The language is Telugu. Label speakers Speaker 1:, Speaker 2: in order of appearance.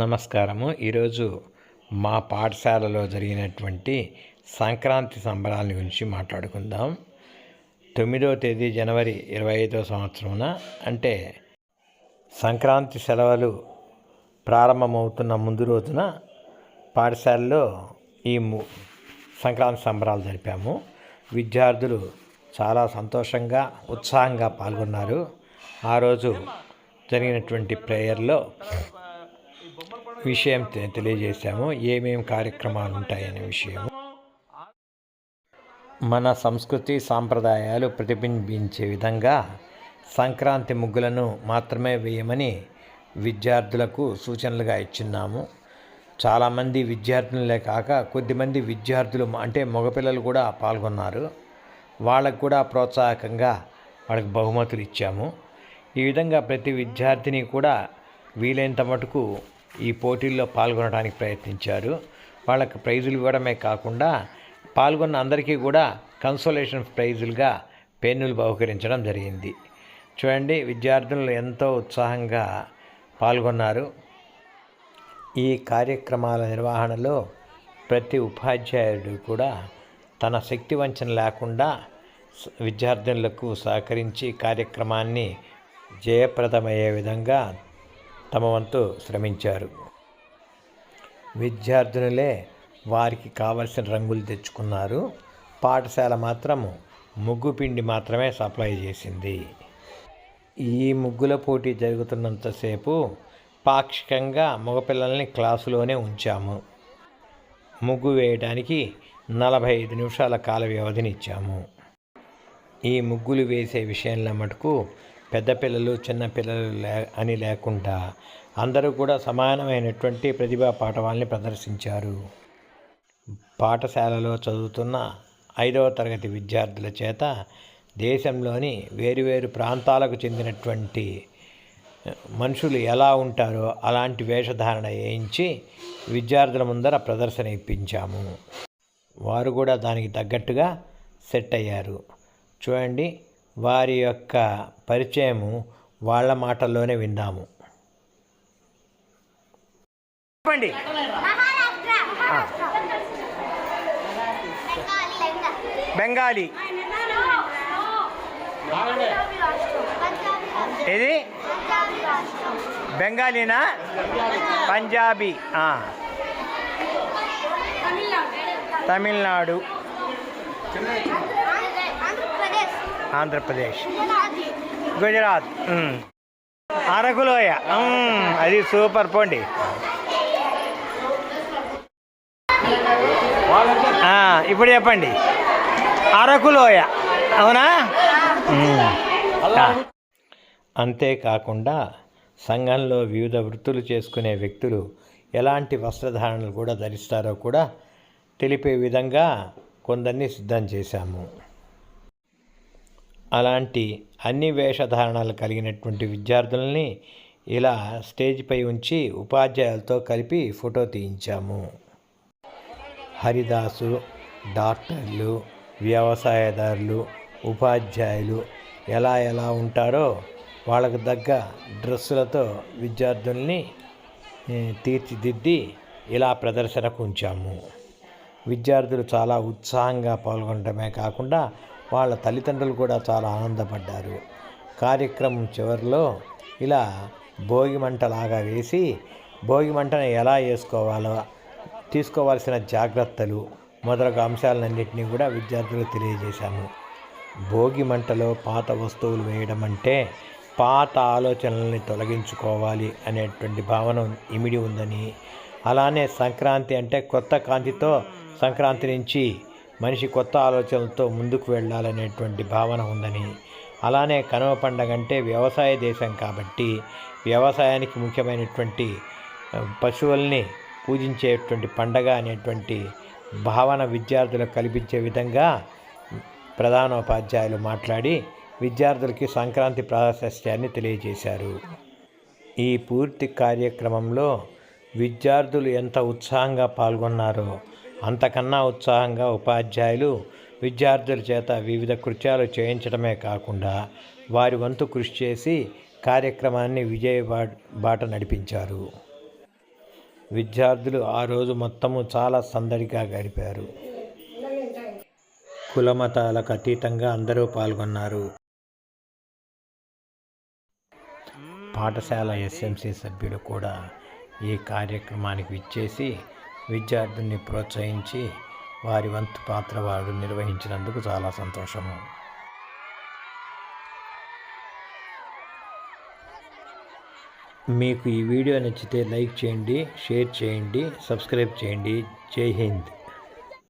Speaker 1: నమస్కారము ఈరోజు మా పాఠశాలలో జరిగినటువంటి సంక్రాంతి సంబరాల గురించి మాట్లాడుకుందాం తొమ్మిదవ తేదీ జనవరి ఇరవై ఐదో సంవత్సరమున అంటే సంక్రాంతి సెలవులు ప్రారంభమవుతున్న ముందు రోజున పాఠశాలలో ఈ సంక్రాంతి సంబరాలు జరిపాము విద్యార్థులు చాలా సంతోషంగా ఉత్సాహంగా పాల్గొన్నారు ఆ రోజు జరిగినటువంటి ప్రేయర్లో విషయం తెలియజేశాము ఏమేమి కార్యక్రమాలు ఉంటాయనే విషయము మన సంస్కృతి సాంప్రదాయాలు ప్రతిబింబించే విధంగా సంక్రాంతి ముగ్గులను మాత్రమే వేయమని విద్యార్థులకు సూచనలుగా ఇచ్చిన్నాము చాలామంది విద్యార్థులే కాక కొద్దిమంది విద్యార్థులు అంటే మగపిల్లలు కూడా పాల్గొన్నారు వాళ్ళకు కూడా ప్రోత్సాహకంగా వాళ్ళకి బహుమతులు ఇచ్చాము ఈ విధంగా ప్రతి విద్యార్థిని కూడా వీలైనంత మటుకు ఈ పోటీల్లో పాల్గొనడానికి ప్రయత్నించారు వాళ్ళకి ప్రైజులు ఇవ్వడమే కాకుండా పాల్గొన్న అందరికీ కూడా కన్సోలేషన్ ప్రైజులుగా పెన్నులు బహుకరించడం జరిగింది చూడండి విద్యార్థులు ఎంతో ఉత్సాహంగా పాల్గొన్నారు ఈ కార్యక్రమాల నిర్వహణలో ప్రతి ఉపాధ్యాయుడు కూడా తన శక్తి వంచన లేకుండా విద్యార్థులకు సహకరించి కార్యక్రమాన్ని జయప్రదమయ్యే విధంగా తమ వంతు శ్రమించారు విద్యార్థినులే వారికి కావలసిన రంగులు తెచ్చుకున్నారు పాఠశాల మాత్రము ముగ్గు పిండి మాత్రమే సప్లై చేసింది ఈ ముగ్గుల పోటీ జరుగుతున్నంతసేపు పాక్షికంగా మగపిల్లల్ని క్లాసులోనే ఉంచాము ముగ్గు వేయడానికి నలభై ఐదు నిమిషాల కాల వ్యవధిని ఇచ్చాము ఈ ముగ్గులు వేసే విషయంలో మటుకు పెద్ద పిల్లలు చిన్న పిల్లలు లే అని లేకుండా అందరూ కూడా సమానమైనటువంటి ప్రతిభా పాఠవాల్ని ప్రదర్శించారు పాఠశాలలో చదువుతున్న ఐదవ తరగతి విద్యార్థుల చేత దేశంలోని వేరువేరు ప్రాంతాలకు చెందినటువంటి మనుషులు ఎలా ఉంటారో అలాంటి వేషధారణ వేయించి విద్యార్థుల ముందర ప్రదర్శన ఇప్పించాము వారు కూడా దానికి తగ్గట్టుగా సెట్ అయ్యారు చూడండి వారి యొక్క పరిచయము వాళ్ళ మాటల్లోనే విన్నాము
Speaker 2: చెప్పండి బెంగాలీ బెంగాలీనా పంజాబీ
Speaker 3: తమిళనాడు
Speaker 4: ఆంధ్రప్రదేశ్
Speaker 2: గుజరాత్ అరకులోయ అది సూపర్ పోండి ఇప్పుడు చెప్పండి అరకులోయ అవునా
Speaker 1: అంతేకాకుండా సంఘంలో వివిధ వృత్తులు చేసుకునే వ్యక్తులు ఎలాంటి వస్త్రధారణలు కూడా ధరిస్తారో కూడా తెలిపే విధంగా కొందరిని సిద్ధం చేశాము అలాంటి అన్ని వేషధారణలు కలిగినటువంటి విద్యార్థులని ఇలా స్టేజ్పై ఉంచి ఉపాధ్యాయులతో కలిపి ఫోటో తీయించాము హరిదాసు డాక్టర్లు వ్యవసాయదారులు ఉపాధ్యాయులు ఎలా ఎలా ఉంటారో వాళ్ళకు తగ్గ డ్రెస్సులతో విద్యార్థుల్ని తీర్చిదిద్ది ఇలా ప్రదర్శనకు ఉంచాము విద్యార్థులు చాలా ఉత్సాహంగా పాల్గొనడమే కాకుండా వాళ్ళ తల్లిదండ్రులు కూడా చాలా ఆనందపడ్డారు కార్యక్రమం చివరిలో ఇలా భోగి మంటలాగా వేసి భోగి మంటను ఎలా వేసుకోవాలో తీసుకోవాల్సిన జాగ్రత్తలు మొదలగు అంశాలన్నింటినీ కూడా విద్యార్థులకు తెలియజేశాము భోగి మంటలో పాత వస్తువులు వేయడం అంటే పాత ఆలోచనల్ని తొలగించుకోవాలి అనేటువంటి భావన ఇమిడి ఉందని అలానే సంక్రాంతి అంటే కొత్త కాంతితో సంక్రాంతి నుంచి మనిషి కొత్త ఆలోచనలతో ముందుకు వెళ్ళాలనేటువంటి భావన ఉందని అలానే కనుమ పండగ అంటే వ్యవసాయ దేశం కాబట్టి వ్యవసాయానికి ముఖ్యమైనటువంటి పశువుల్ని పూజించేటువంటి పండగ అనేటువంటి భావన విద్యార్థులకు కల్పించే విధంగా ప్రధానోపాధ్యాయులు మాట్లాడి విద్యార్థులకి సంక్రాంతి ప్రాశస్యాన్ని తెలియజేశారు ఈ పూర్తి కార్యక్రమంలో విద్యార్థులు ఎంత ఉత్సాహంగా పాల్గొన్నారో అంతకన్నా ఉత్సాహంగా ఉపాధ్యాయులు విద్యార్థుల చేత వివిధ కృత్యాలు చేయించడమే కాకుండా వారి వంతు కృషి చేసి కార్యక్రమాన్ని విజయ బాట నడిపించారు విద్యార్థులు ఆ రోజు మొత్తము చాలా సందడిగా గడిపారు కులమతాలకు అతీతంగా అందరూ పాల్గొన్నారు పాఠశాల ఎస్ఎంసీ సభ్యులు కూడా ఈ కార్యక్రమానికి విచ్చేసి విద్యార్థుల్ని ప్రోత్సహించి వారి వంతు పాత్ర వారు నిర్వహించినందుకు చాలా సంతోషము మీకు ఈ వీడియో నచ్చితే లైక్ చేయండి షేర్ చేయండి సబ్స్క్రైబ్ చేయండి జై హింద్